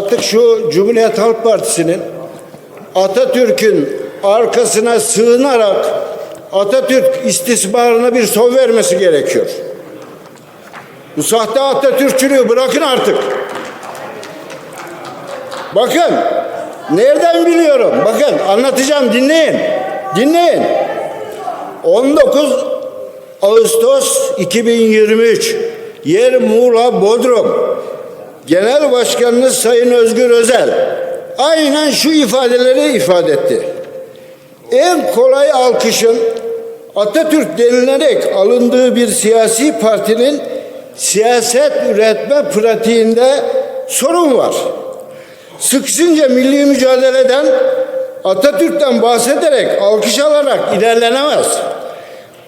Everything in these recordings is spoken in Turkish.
Artık şu Cumhuriyet Halk Partisi'nin Atatürk'ün arkasına sığınarak Atatürk istismarına bir son vermesi gerekiyor. Bu sahte Atatürkçülüğü bırakın artık. Bakın, nereden biliyorum? Bakın anlatacağım dinleyin. Dinleyin. 19 Ağustos 2023 Yer Muğla Bodrum Genel Başkanınız Sayın Özgür Özel aynen şu ifadeleri ifade etti. En kolay alkışın Atatürk denilerek alındığı bir siyasi partinin siyaset üretme pratiğinde sorun var. Sıkışınca milli mücadeleden Atatürk'ten bahsederek, alkış alarak ilerlenemez.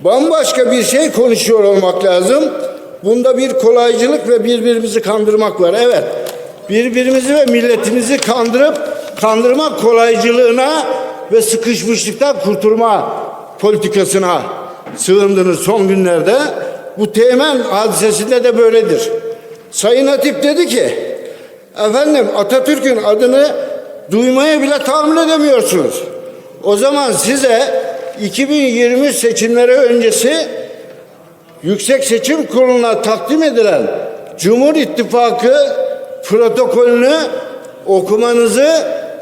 Bambaşka bir şey konuşuyor olmak lazım. Bunda bir kolaycılık ve birbirimizi kandırmak var. Evet, birbirimizi ve milletimizi kandırıp kandırmak kolaycılığına ve sıkışmışlıktan kurtulma politikasına sığındınız son günlerde. Bu teğmen hadisesinde de böyledir. Sayın Hatip dedi ki, efendim Atatürk'ün adını duymaya bile tahammül edemiyorsunuz. O zaman size 2023 seçimleri öncesi Yüksek Seçim Kurulu'na takdim edilen Cumhur İttifakı protokolünü okumanızı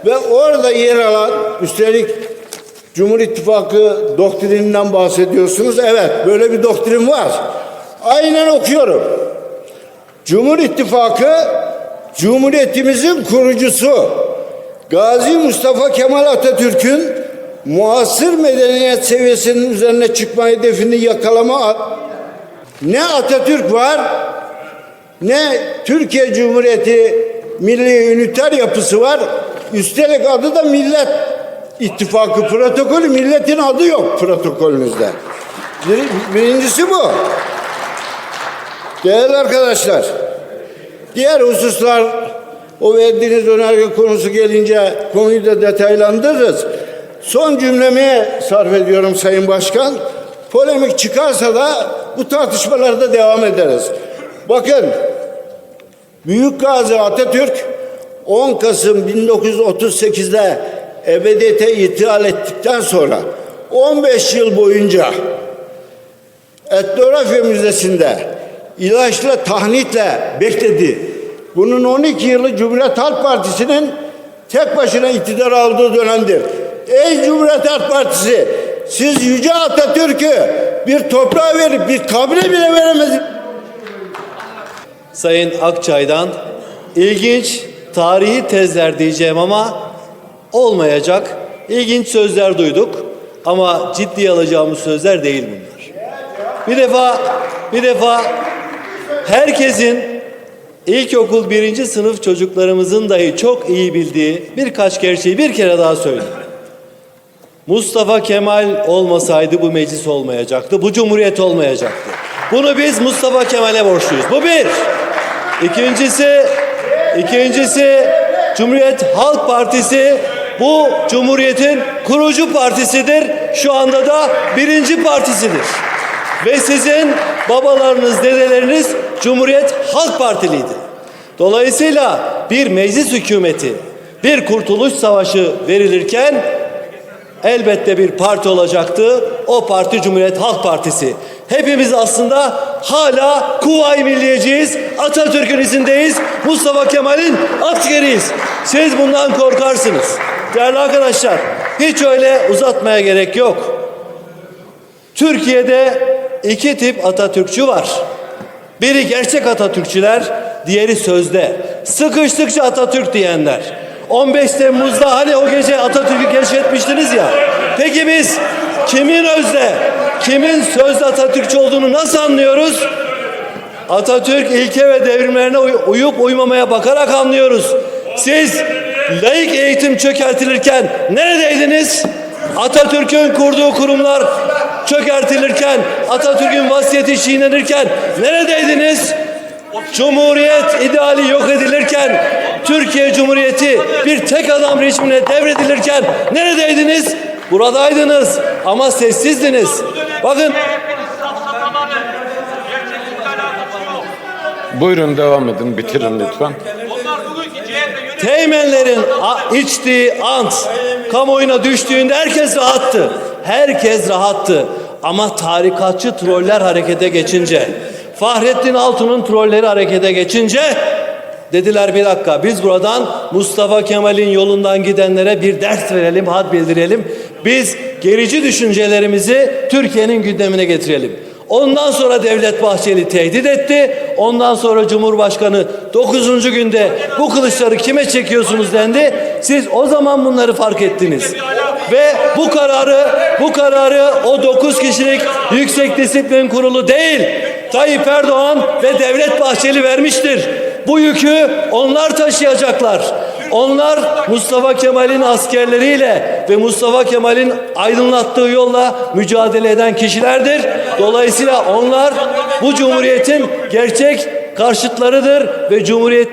ve orada yer alan üstelik Cumhur İttifakı doktrininden bahsediyorsunuz. Evet böyle bir doktrin var. Aynen okuyorum. Cumhur İttifakı Cumhuriyetimizin kurucusu Gazi Mustafa Kemal Atatürk'ün muasır medeniyet seviyesinin üzerine çıkma hedefini yakalama ne Atatürk var ne Türkiye Cumhuriyeti milli üniter yapısı var. Üstelik adı da Millet İttifakı protokolü. Milletin adı yok protokolünüzde. Bir- birincisi bu. Değerli arkadaşlar, diğer hususlar o verdiğiniz önerge konusu gelince konuyu da detaylandırırız. Son cümlemi sarf ediyorum Sayın Başkan. Polemik çıkarsa da bu tartışmalarda devam ederiz. Bakın, Büyük Gazi Atatürk 10 Kasım 1938'de ebediyete ithal ettikten sonra 15 yıl boyunca Etnografya Müzesi'nde ilaçla tahnitle bekledi. Bunun 12 yılı Cumhuriyet Halk Partisi'nin tek başına iktidar aldığı dönemdir. Ey Cumhuriyet Halk Partisi siz Yüce Atatürk'ü bir toprağa verip bir kabre bile veremediniz. Sayın Akçay'dan ilginç tarihi tezler diyeceğim ama olmayacak. İlginç sözler duyduk ama ciddiye alacağımız sözler değil bunlar. Bir defa bir defa herkesin ilkokul birinci sınıf çocuklarımızın dahi çok iyi bildiği birkaç gerçeği bir kere daha söyleyeyim. Mustafa Kemal olmasaydı bu meclis olmayacaktı. Bu cumhuriyet olmayacaktı. Bunu biz Mustafa Kemal'e borçluyuz. Bu bir. İkincisi, ikincisi Cumhuriyet Halk Partisi bu cumhuriyetin kurucu partisidir. Şu anda da birinci partisidir. Ve sizin babalarınız, dedeleriniz Cumhuriyet Halk Partiliydi. Dolayısıyla bir meclis hükümeti, bir kurtuluş savaşı verilirken elbette bir parti olacaktı. O parti Cumhuriyet Halk Partisi. Hepimiz aslında hala Kuvayi Milliyeciyiz. Atatürk'ün izindeyiz. Mustafa Kemal'in askeriyiz. Siz bundan korkarsınız. Değerli arkadaşlar, hiç öyle uzatmaya gerek yok. Türkiye'de iki tip Atatürkçü var. Biri gerçek Atatürkçüler, diğeri sözde. Sıkıştıkça Atatürk diyenler. 15 Temmuz'da hani o gece Atatürk'ü keşfetmiştiniz ya. Peki biz kimin özde, kimin sözde Atatürkçü olduğunu nasıl anlıyoruz? Atatürk ilke ve devrimlerine uy- uyup uymamaya bakarak anlıyoruz. Siz laik eğitim çökertilirken neredeydiniz? Atatürk'ün kurduğu kurumlar çökertilirken, Atatürk'ün vasiyeti çiğnenirken neredeydiniz? Cumhuriyet ideali yok edilirken, Türkiye Cumhuriyeti bir tek adam rejimine devredilirken neredeydiniz? Buradaydınız ama sessizdiniz. Bakın Buyurun devam edin, bitirin lütfen. Teğmenlerin içtiği ant kamuoyuna düştüğünde herkes rahattı. Herkes rahattı. Ama tarikatçı troller harekete geçince, Fahrettin Altun'un trolleri harekete geçince dediler bir dakika biz buradan Mustafa Kemal'in yolundan gidenlere bir ders verelim, had bildirelim. Biz gerici düşüncelerimizi Türkiye'nin gündemine getirelim. Ondan sonra Devlet Bahçeli tehdit etti. Ondan sonra Cumhurbaşkanı 9. günde bu kılıçları kime çekiyorsunuz dendi. Siz o zaman bunları fark ettiniz. Ve bu kararı bu kararı o 9 kişilik Yüksek Disiplin Kurulu değil Tayyip Erdoğan ve Devlet Bahçeli vermiştir. Bu yükü onlar taşıyacaklar. Onlar Mustafa Kemal'in askerleriyle ve Mustafa Kemal'in aydınlattığı yolla mücadele eden kişilerdir. Dolayısıyla onlar bu cumhuriyetin gerçek karşıtlarıdır ve cumhuriyet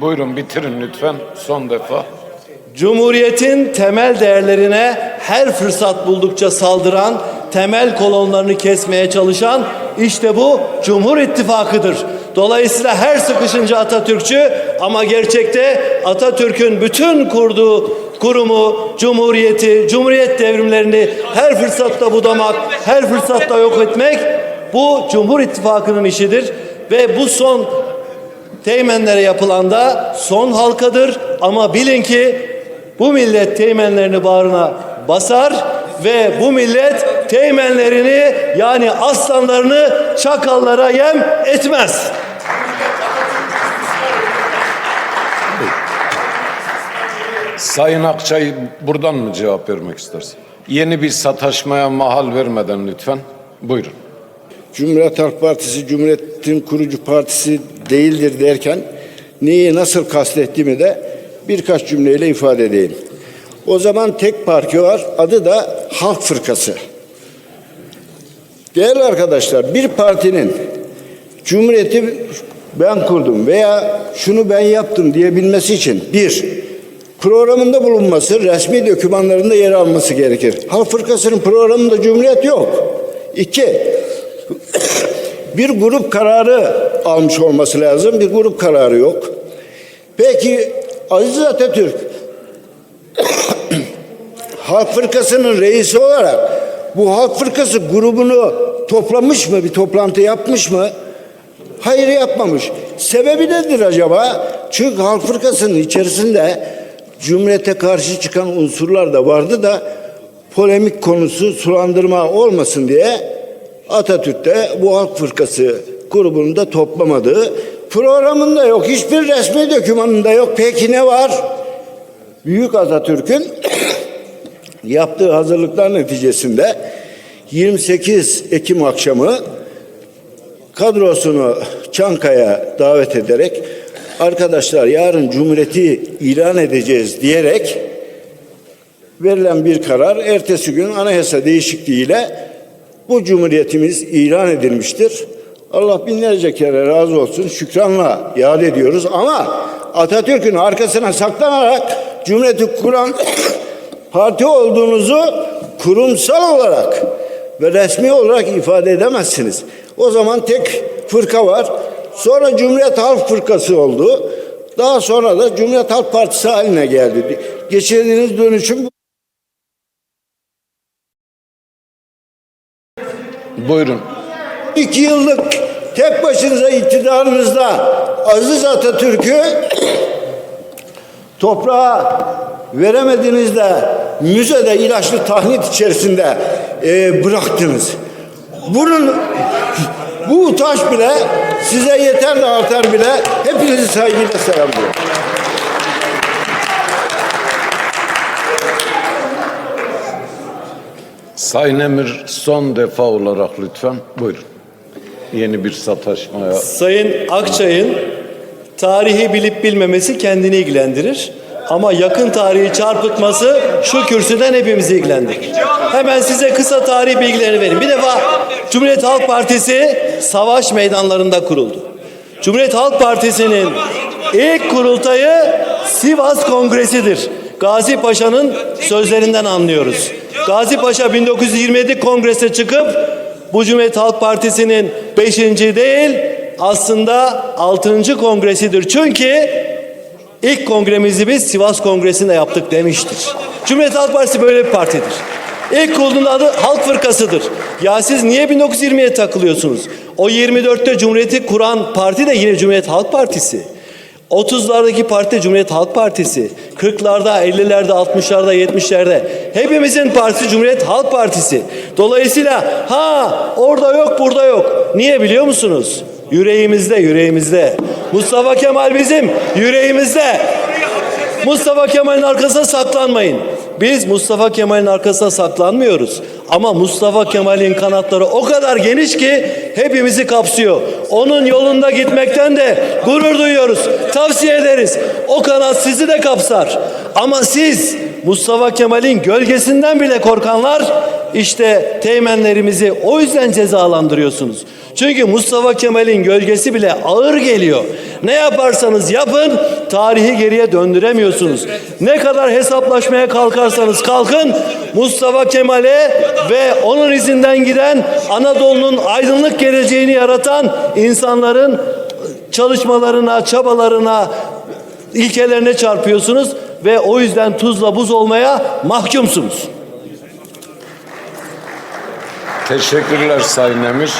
Buyurun bitirin lütfen son defa. Cumhuriyetin temel değerlerine her fırsat buldukça saldıran, temel kolonlarını kesmeye çalışan işte bu Cumhur İttifakı'dır. Dolayısıyla her sıkışınca Atatürkçü ama gerçekte Atatürk'ün bütün kurduğu kurumu, cumhuriyeti, cumhuriyet devrimlerini her fırsatta budamak, her fırsatta yok etmek bu Cumhur İttifakı'nın işidir ve bu son Teğmenlere yapılan da son halkadır ama bilin ki bu millet teğmenlerini bağrına basar ve bu millet teğmenlerini yani aslanlarını çakallara yem etmez. Sayın Akçay buradan mı cevap vermek istersin? Yeni bir sataşmaya mahal vermeden lütfen. Buyurun. Cumhuriyet Halk Partisi Cumhuriyet'in kurucu partisi değildir derken neyi nasıl kastettiğimi de birkaç cümleyle ifade edeyim. O zaman tek parti var. Adı da Halk Fırkası. Değerli arkadaşlar bir partinin Cumhuriyeti ben kurdum veya şunu ben yaptım diyebilmesi için bir, programında bulunması, resmi dokümanlarında yer alması gerekir. Halk Fırkası'nın programında Cumhuriyet yok. İki, bir grup kararı almış olması lazım. Bir grup kararı yok. Peki Aziz Atatürk Halk Fırkası'nın reisi olarak bu Halk Fırkası grubunu toplamış mı? Bir toplantı yapmış mı? Hayır yapmamış. Sebebi nedir acaba? Çünkü Halk Fırkası'nın içerisinde Cumhuriyete karşı çıkan unsurlar da vardı da polemik konusu sulandırma olmasın diye Atatürk de bu Halk Fırkası grubunu da toplamadı. Programında yok. Hiçbir resmi dokümanında yok. Peki ne var? Büyük Atatürk'ün yaptığı hazırlıklar neticesinde 28 Ekim akşamı kadrosunu Çankaya davet ederek arkadaşlar yarın Cumhuriyeti ilan edeceğiz diyerek verilen bir karar ertesi gün anayasa değişikliğiyle bu cumhuriyetimiz ilan edilmiştir. Allah binlerce kere razı olsun şükranla yad ediyoruz ama Atatürk'ün arkasına saklanarak cumhuriyeti kuran parti olduğunuzu kurumsal olarak ve resmi olarak ifade edemezsiniz. O zaman tek fırka var. Sonra Cumhuriyet Halk Fırkası oldu. Daha sonra da Cumhuriyet Halk Partisi haline geldi. Geçirdiğiniz dönüşüm bu. Buyurun. İki yıllık tek başınıza iktidarınızda Aziz Atatürk'ü toprağa veremediniz de müzede ilaçlı tahnit içerisinde e, bıraktınız. Bunun bu utanç bile size yeter de artar bile hepinizi saygıyla selamlıyorum. Sayın Emir son defa olarak lütfen. Buyurun. Yeni bir sataşmaya. Sayın Akçay'ın tarihi bilip bilmemesi kendini ilgilendirir. Ama yakın tarihi çarpıtması şu kürsüden hepimizi ilgilendirir. Hemen size kısa tarih bilgilerini vereyim. Bir defa Cumhuriyet Halk Partisi savaş meydanlarında kuruldu. Cumhuriyet Halk Partisi'nin ilk kurultayı Sivas Kongresi'dir. Gazi Paşa'nın sözlerinden anlıyoruz. Gazi Paşa 1927 kongrese çıkıp bu Cumhuriyet Halk Partisi'nin 5. değil aslında 6. kongresidir. Çünkü ilk kongremizi biz Sivas Kongresi'nde yaptık demiştir. Cumhuriyet Halk Partisi böyle bir partidir. İlk kurulduğunda adı Halk Fırkası'dır. Ya siz niye 1920'ye takılıyorsunuz? O 24'te Cumhuriyeti kuran parti de yine Cumhuriyet Halk Partisi. 30'lardaki parti Cumhuriyet Halk Partisi. 40'larda, 50'lerde, 60'larda, 70'lerde hepimizin partisi Cumhuriyet Halk Partisi. Dolayısıyla ha orada yok, burada yok. Niye biliyor musunuz? Yüreğimizde, yüreğimizde. Mustafa Kemal bizim yüreğimizde. Mustafa Kemal'in arkasına saklanmayın. Biz Mustafa Kemal'in arkasına saklanmıyoruz. Ama Mustafa Kemal'in kanatları o kadar geniş ki hepimizi kapsıyor. Onun yolunda gitmekten de gurur duyuyoruz. Tavsiye ederiz. O kanat sizi de kapsar. Ama siz Mustafa Kemal'in gölgesinden bile korkanlar işte teğmenlerimizi o yüzden cezalandırıyorsunuz. Çünkü Mustafa Kemal'in gölgesi bile ağır geliyor. Ne yaparsanız yapın tarihi geriye döndüremiyorsunuz. Ne kadar hesaplaşmaya kalkarsanız kalkın Mustafa Kemal'e ve onun izinden giden Anadolu'nun aydınlık geleceğini yaratan insanların çalışmalarına, çabalarına, ilkelerine çarpıyorsunuz ve o yüzden tuzla buz olmaya mahkumsunuz. Teşekkürler Sayın Emir.